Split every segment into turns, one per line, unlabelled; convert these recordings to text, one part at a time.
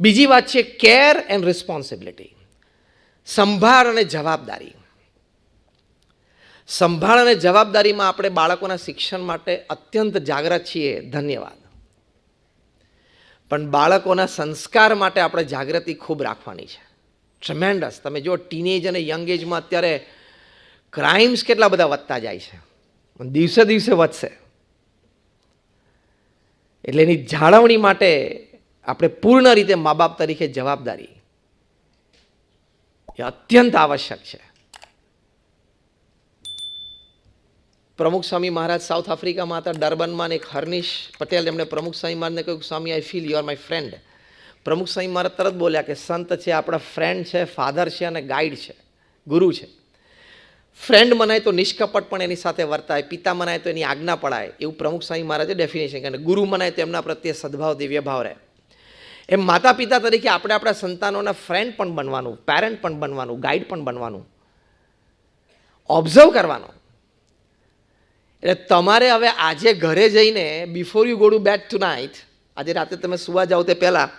બીજી વાત છે કેર એન્ડ રિસ્પોન્સિબિલિટી સંભાળ અને જવાબદારી. સંભાળ અને જવાબદારીમાં આપણે બાળકોના શિક્ષણ માટે અત્યંત જાગૃત છીએ. ધન્યવાદ. પણ બાળકોના સંસ્કાર માટે આપણે જાગૃતિ ખૂબ રાખવાની છે. ટ્રમેન્ડસ તમે જો ટીનેજ અને યંગ એજમાં અત્યારે ક્રાઇમ્સ કેટલા બધા વધતા જાય છે. દિવસે દિવસે વધશે. એટલે એની જાળવણી માટે આપણે પૂર્ણ રીતે મા બાપ તરીકે જવાબદારી એ અત્યંત આવશ્યક છે. પ્રમુખ સ્વામી મહારાજ સાઉથ આફ્રિકામાં હતા, ડર્બનમાં એક હર્નિશ પટેલ એમણે પ્રમુખ સ્વામી મહારાજને કહ્યું Swami I feel you my friend Pramukh Swami Maharaj તરત બોલ્યા કે, સંત છે, આપણા ફ્રેન્ડ છે ફાધર છે અને ગાઈડ છે, ગુરુ છે. ફ્રેન્ડ મનાય તો નિષ્કપટ પણ એની સાથે વર્તાય, પિતા મનાય તો એની આજ્ઞા પડાય, એવું પ્રમુખ સ્વામી મહારાજે ડેફિનેશન કે ગુરુ મનાય તો એમના પ્રત્યે સદભાવ દિવ્ય ભાવ રહે. એમ માતા પિતા તરીકે આપણે આપણા સંતાનોના ફ્રેન્ડ પણ બનવાનું પેરેન્ટ પણ બનવાનું ગાઈડ પણ બનવાનું. ઓબ્ઝર્વ કરવાનો. એટલે તમારે હવે આજે ઘરે જઈને before you go to bed tonight આજે રાતે તમે સુવા જાઓ તે પહેલાં,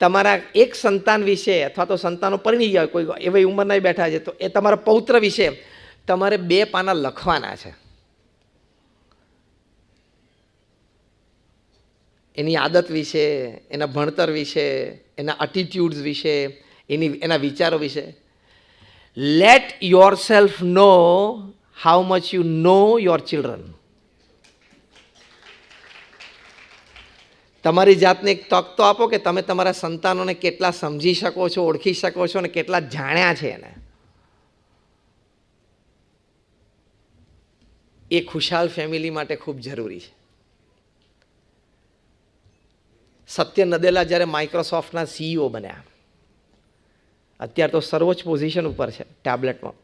તમારા એક સંતાન વિશે અથવા તો સંતાનો પરણી ગયા કોઈ એવી ઉંમરના બેઠા છે, તો એ તમારા પૌત્ર વિશે તમારે બે પાના લખવાના છે. એની આદત વિશે, એના ભણતર વિશે, એના અટીટ્યુડ્સ વિશે, એની, એના વિચારો વિશે. Let yourself know how much you know your children તમારી જાતને એક તક તો આપો કે તમે તમારા સંતાનોને કેટલા સમજી શકો છો, ઓળખી શકો છો અને કેટલા જાણ્યા છે એને. એ ખુશાલ ફેમિલી માટે ખૂબ જરૂરી છે. સત્ય નદેલા જ્યારે માઇક્રોસોફ્ટના સીઈઓ બન્યા. અત્યારે તો સર્વોચ્ચ પોઝિશન ઉપર છે ટેબ્લેટમાં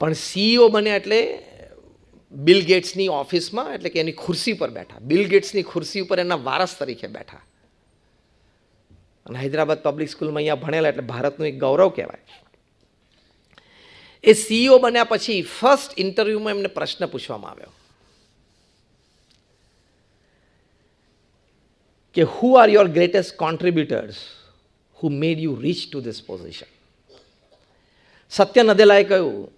પણ સીઈઓ બન્યા એટલે બિલ ગેટ્સની ઓફિસમાં એટલે કે એની ખુરશી પર બેઠા. બિલ ગેટ્સની ખુરશી ઉપર એના વારસ તરીકે બેઠા. અને હૈદરાબાદ પબ્લિક સ્કૂલમાં અહીંયા ભણેલા, એટલે ભારતનું એક ગૌરવ કહેવાય. એ સીઈઓ બન્યા પછી ફર્સ્ટ ઇન્ટરવ્યૂમાં એમને પ્રશ્ન પૂછવામાં આવ્યો. કે who are your greatest contributors who made you reach to this position Satya નદેલાએ કહ્યું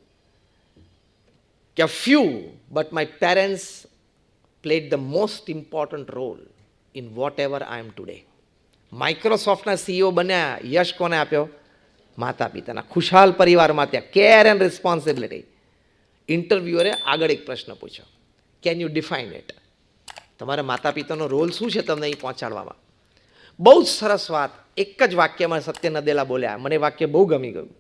કે few but my parents played the most important role in whatever I am today માઇક્રોસોફ્ટના CEO બન્યા, યશ કોને આપ્યો? માતા પિતાના ખુશાલ પરિવારમાં ત્યાં કેર એન્ડ રિસ્પોન્સિબિલિટી ઇન્ટરવ્યુઅરે આગળ એક પ્રશ્ન પૂછ્યો. કેન યુ ડિફાઇન ઇટ તમારા માતા પિતાનો રોલ શું છે તમને અહીં પહોંચાડવામાં? બહુ જ સરસ વાત. એક જ વાક્યમાં સત્ય નદેલા બોલ્યા. મને વાક્ય બહુ ગમી ગયું.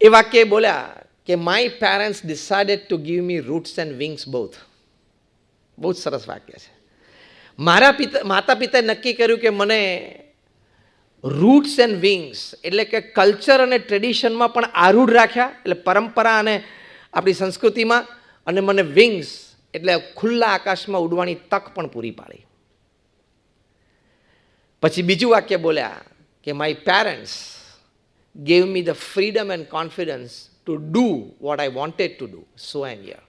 એ વાક્ય બોલ્યા કે my parents decided to give me roots and wings both બહુ જ સરસ વાક્ય છે. મારા પિતા, માતા પિતાએ નક્કી કર્યું કે મને રૂટ્સ એન્ડ વિંગ્સ એટલે કે કલ્ચર અને ટ્રેડિશનમાં પણ આરૂઢ રાખ્યા, એટલે પરંપરા અને આપણી સંસ્કૃતિમાં, અને મને વિંગ્સ એટલે ખુલ્લા આકાશમાં ઉડવાની તક પણ પૂરી પાડી. પછી બીજું વાક્ય બોલ્યા કે my parents gave me the freedom and confidence to do what I wanted to do so એમ યર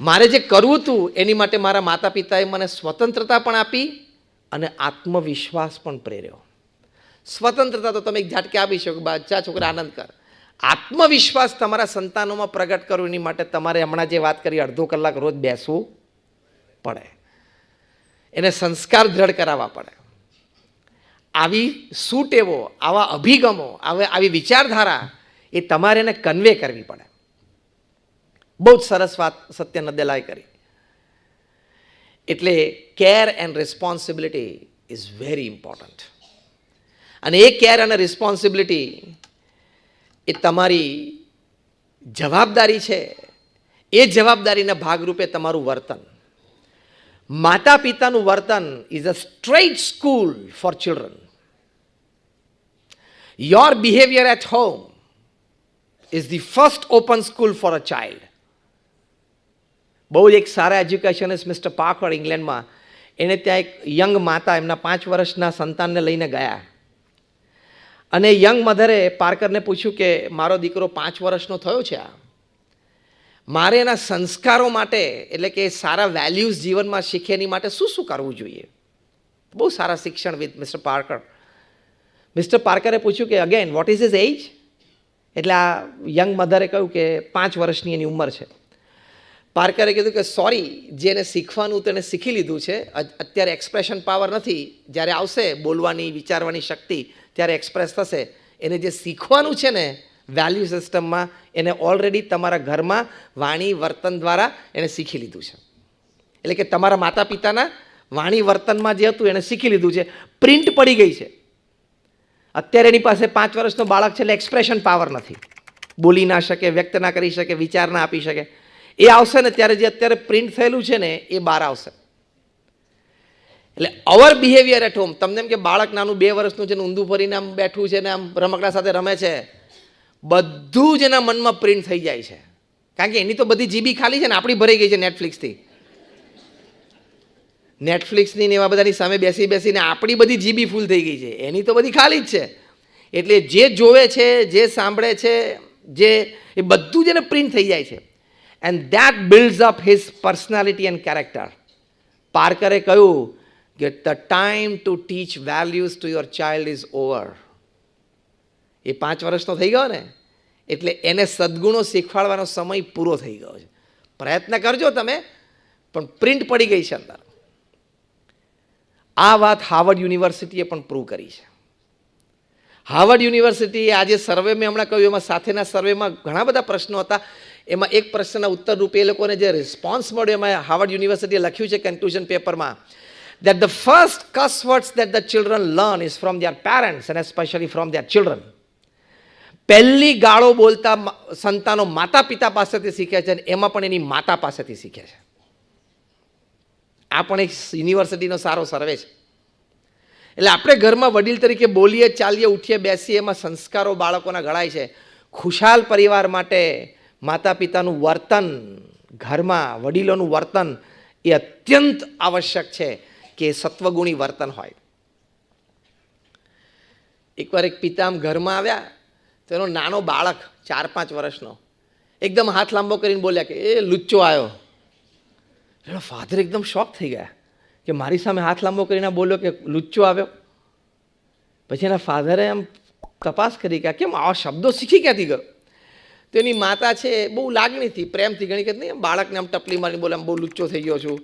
મારે જે કરવું હતું, એની માટે મારા માતા પિતાએ મને સ્વતંત્રતા પણ આપી અને આત્મવિશ્વાસ પણ પ્રેર્યો. સ્વતંત્રતા તો તમે એક ઝાટકે આપી શકો બાચા છોકરા આનંદ કર. આત્મવિશ્વાસ તમારા સંતાનોમાં પ્રગટ કરો એની માટે તમારે હમણાં જે વાત કરી, અડધો કલાક રોજ બેસવું પડે. એને સંસ્કાર દ્રઢ કરાવવા પડે. આવી સુટેવો આવા અભિગમો, આવે આવી વિચારધારા એ તમારે એને કન્વે કરવી પડે. બહુ જ સરસ વાત સત્ય નદેલાએ કરી. એટલે care and responsibility is very important અને એ કેર અને રિસ્પોન્સિબિલિટી એ તમારી જવાબદારી છે. એ જવાબદારીના ભાગરૂપે તમારું વર્તન. માતા પિતાનું વર્તન is a straight school for children your behaviour at home is the first open school for a child બહુ જ એક સારા એજ્યુકેશનિસ્ટ મિસ્ટર પાકવર્ડ ઇંગ્લેન્ડમાં એણે ત્યાં એક યંગ માતા, એમના પાંચ વર્ષના સંતાનને લઈને ગયા. અને યંગ મધરે પાર્કરને પૂછ્યું કે, મારો દીકરો પાંચ વર્ષનો થયો છે આ? મારે એના સંસ્કારો માટે, એટલે કે સારા વેલ્યુઝ જીવનમાં શીખે એની માટે શું શું કરવું જોઈએ? બહુ સારા શિક્ષણ વિથ મિસ્ટર પાર્કર. મિસ્ટર પાર્કરે પૂછ્યું કે again what is is age એટલે આ યંગ મધરે કહ્યું કે, પાંચ વર્ષની એની ઉંમર છે. પાર્કરે કીધું કે સોરી જેને શીખવાનું તેને શીખી લીધું છે અત્યારે એક્સપ્રેશન પાવર નથી. જ્યારે આવશે બોલવાની, વિચારવાની શક્તિ ત્યારે એક્સપ્રેસ થશે. એને જે શીખવાનું છે ને વેલ્યુ સિસ્ટમમાં એને ઓલરેડી તમારા ઘરમાં વાણી, વર્તન દ્વારા એને શીખી લીધું છે. એટલે કે તમારા માતા પિતાના વાણી, વર્તનમાં જે હતું એણે શીખી લીધું છે. પ્રિન્ટ પડી ગઈ છે. અત્યારે એની પાસે પાંચ વર્ષનો બાળક છે એટલે એક્સપ્રેશન પાવર નથી. બોલી ના શકે, વ્યક્ત ના કરી શકે, વિચાર ના આપી શકે. એ આવશે ને ત્યારે જે અત્યારે પ્રિન્ટ થયેલું છે ને, એ બહાર આવશે. એટલે અવર બિહેવિયર એટ હોમ તમને એમ કે બાળક નાનું બે વર્ષનું છે ને ઊંધું ફરીને આમ બેઠું છે ને આમ રમકડા સાથે રમે છે, બધું જ એના મનમાં પ્રિન્ટ થઈ જાય છે. કારણ કે એની તો બધી જીબી ખાલી છે ને, આપણી ભરાઈ ગઈ છે નેટફ્લિક્સથી નેટફ્લિક્સની ને એવા બધાની સામે બેસી બેસીને આપણી બધી જીબી ફૂલ થઈ ગઈ છે. એની તો બધી ખાલી જ છે. એટલે જે જોવે છે, જે સાંભળે છે, જે, એ બધું જ એને પ્રિન્ટ થઈ જાય છે. And that builds up his personality and character પાર્કરે કહ્યું કે the time to teach values to your child is over એ પાંચ વર્ષનો થઈ ગયો ને. એટલે એને સદગુણો શીખવાડવાનો સમય પૂરો થઈ ગયો છે. પ્રયત્ન કરજો તમે, પણ પ્રિન્ટ પડી ગઈ છે અંદર. આ વાત હાર્વર્ડ યુનિવર્સિટીએ પણ પ્રૂવ કરી છે. હાર્વર્ડ યુનિવર્સિટીએ આજે સર્વે મેં હમણાં કહ્યું, એમાં સાથેના સર્વેમાં ઘણા બધા પ્રશ્નો હતા. એમાં એક પ્રશ્નના ઉત્તર રૂપે એ લોકોને જે રિસ્પોન્સ મળ્યો, એમાં હાર્વર્ડ યુનિવર્સિટીએ લખ્યું છે કન્ક્લુઝન પેપરમાં that the first cuss words that the children learn is from their parents and especially from their children. પહેલી ગાળો બોલતા સંતાનો માતા પિતા પાસેથી શીખે છે અને એમાં પણ એની માતા પાસેથી શીખે છે. આ પણ એક યુનિવર્સિટીનો સારો સર્વે છે. એટલે આપણે ઘરમાં વડીલ તરીકે બોલીએ, ચાલીએ, ઉઠીએ, બેસીએ, એમાં સંસ્કારો બાળકોના ઘડાય છે. ખુશાલ પરિવાર માટે માતા પિતાનું વર્તન, ઘરમાં વડીલોનું વર્તન એ અત્યંત આવશ્યક છે. કે સત્વગુણી વર્તન હોય. એકવાર એક પિતામ ઘરમાં આવ્યા, તો એનો નાનો બાળક, ચાર પાંચ વર્ષનો, એકદમ હાથ લાંબો કરીને બોલ્યા કે, એ લુચ્ચો આવ્યો એનો ફાધર એકદમ શોક થઈ ગયા કે મારી સામે હાથ લાંબો કરીને બોલ્યો કે, લુચ્ચો આવ્યો. પછી એના ફાધરે આમ તપાસ કરી કે કેમ આવા શબ્દો શીખી ક્યાંથી ગયો? તો એની માતા છે બહુ લાગણીથી પ્રેમથી ગણી કે, નહીં, બાળકને આમ ટપલી મારીને બોલે, આમ બહુ લુચ્ચો થઈ ગયો છું.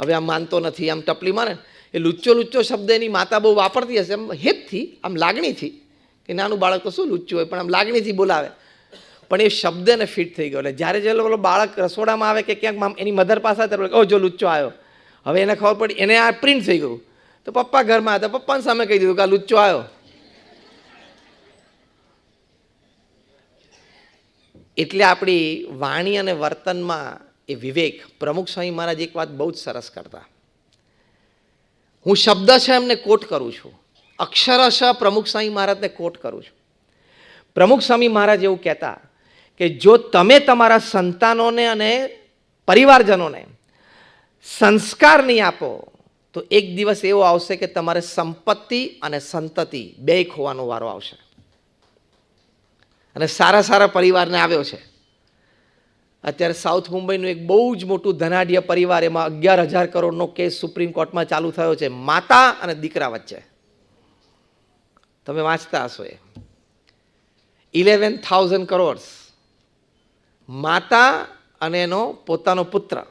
હવે આમ માનતો નથી, આમ ટપલી મારે એ લુચ્ચો લુચ્ચો શબ્દ એની માતા બહુ વાપરતી હશે, આમ હેતથી, આમ લાગણીથી. કે નાનું બાળક તો શું લુચ્ચું હોય, પણ આમ લાગણીથી બોલાવે. પણ એ શબ્દને ફિટ થઈ ગયો. એટલે જ્યારે જે પેલો બાળક રસોડામાં આવે કે ક્યાંક આમ એની મધર પાસે ત્યારે ઓ, જો લુચ્ચો આવ્યો. હવે એને ખબર પડી, એને આ પ્રિન્ટ થઈ ગયું. તો પપ્પા ઘરમાં હતા, પપ્પાની સામે કહી દીધું કે આ લુચ્ચો આવ્યો. એટલે આપણી વાણી અને વર્તનમાં એ વિવેક. પ્રમુખ સ્વામી મહારાજ એક વાત બહુ જ સરસ કરતા. હું શબ્દશ એમને કોટ કરું છું. અક્ષરશ પ્રમુખ સ્વામી મહારાજને કોટ કરું છું. પ્રમુખ સ્વામી મહારાજ એવું કહેતા કે જો તમે તમારા સંતાનોને અને પરિવારજનોને સંસ્કાર નહીં આપો, તો એક દિવસ એવો આવશે કે તમારે સંપત્તિ અને સંતતિ બે ખોવાનો વારો આવશે. અને સારા સારા પરિવારને આવ્યો છે. અત્યારે સાઉથ મુંબઈનું એક બહુ જ મોટું ધનાઢ્ય પરિવાર એમાં અગિયાર હજાર કરોડનો કેસ સુપ્રીમ કોર્ટમાં ચાલુ થયો છે. માતા અને દીકરા વચ્ચે. તમે વાંચતા હશો એ. ઇલેવન થાઉઝન્ડ કરોડ્સ માતા અને એનો પોતાનો પુત્ર.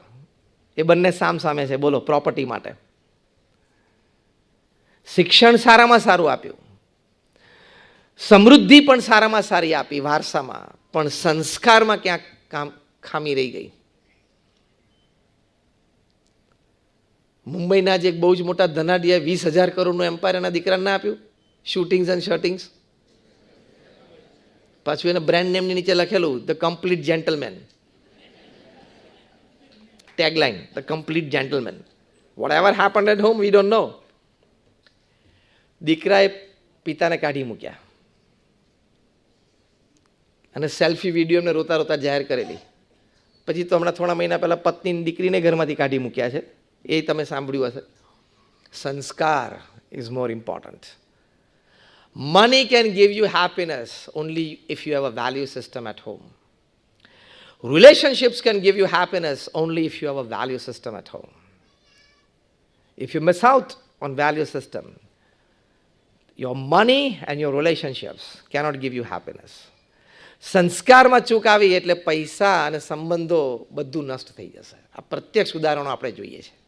એ બંને સામ સામે છે. બોલો પ્રોપર્ટી માટે. શિક્ષણ સારામાં સારું આપ્યું. સમૃદ્ધિ પણ સારામાં સારી આપી વારસામાં. પણ સંસ્કારમાં ક્યાંક કામ ખામી રહી ગઈ. મુંબઈના જે એક બહુ જ મોટા ધનાઢ્ય વીસ હજાર કરોડનું એમ્પાયર એના દીકરાને ના આપ્યું? શૂટિંગ્સ એન્ડ શર્ટિંગ્સ પાછું એને બ્રાન્ડ નેમની નીચે લખેલું the complete gentleman tagline the complete gentleman whatever happen at home we don't know દીકરાએ પિતાને કાઢી મૂક્યા. અને સેલ્ફી વિડીયોને રોતા રોતા જાહેર કરેલી. પછી તો હમણાં થોડા મહિના પહેલાં પત્નીની દીકરીને ઘરમાંથી કાઢી મૂક્યા છે એ તમે સાંભળ્યું હશે સંસ્કાર is more important money can give you happiness only if you have a value system at home relationships can give you happiness only if you have a value system at home if you miss out on value system, your money and your relationships cannot give you happiness. સંસ્કારમાં ચૂક આવી એટલે પૈસા અને સંબંધો બધું નષ્ટ થઈ જશે. આ પ્રત્યક્ષ ઉદાહરણો આપણે જોઈએ છે.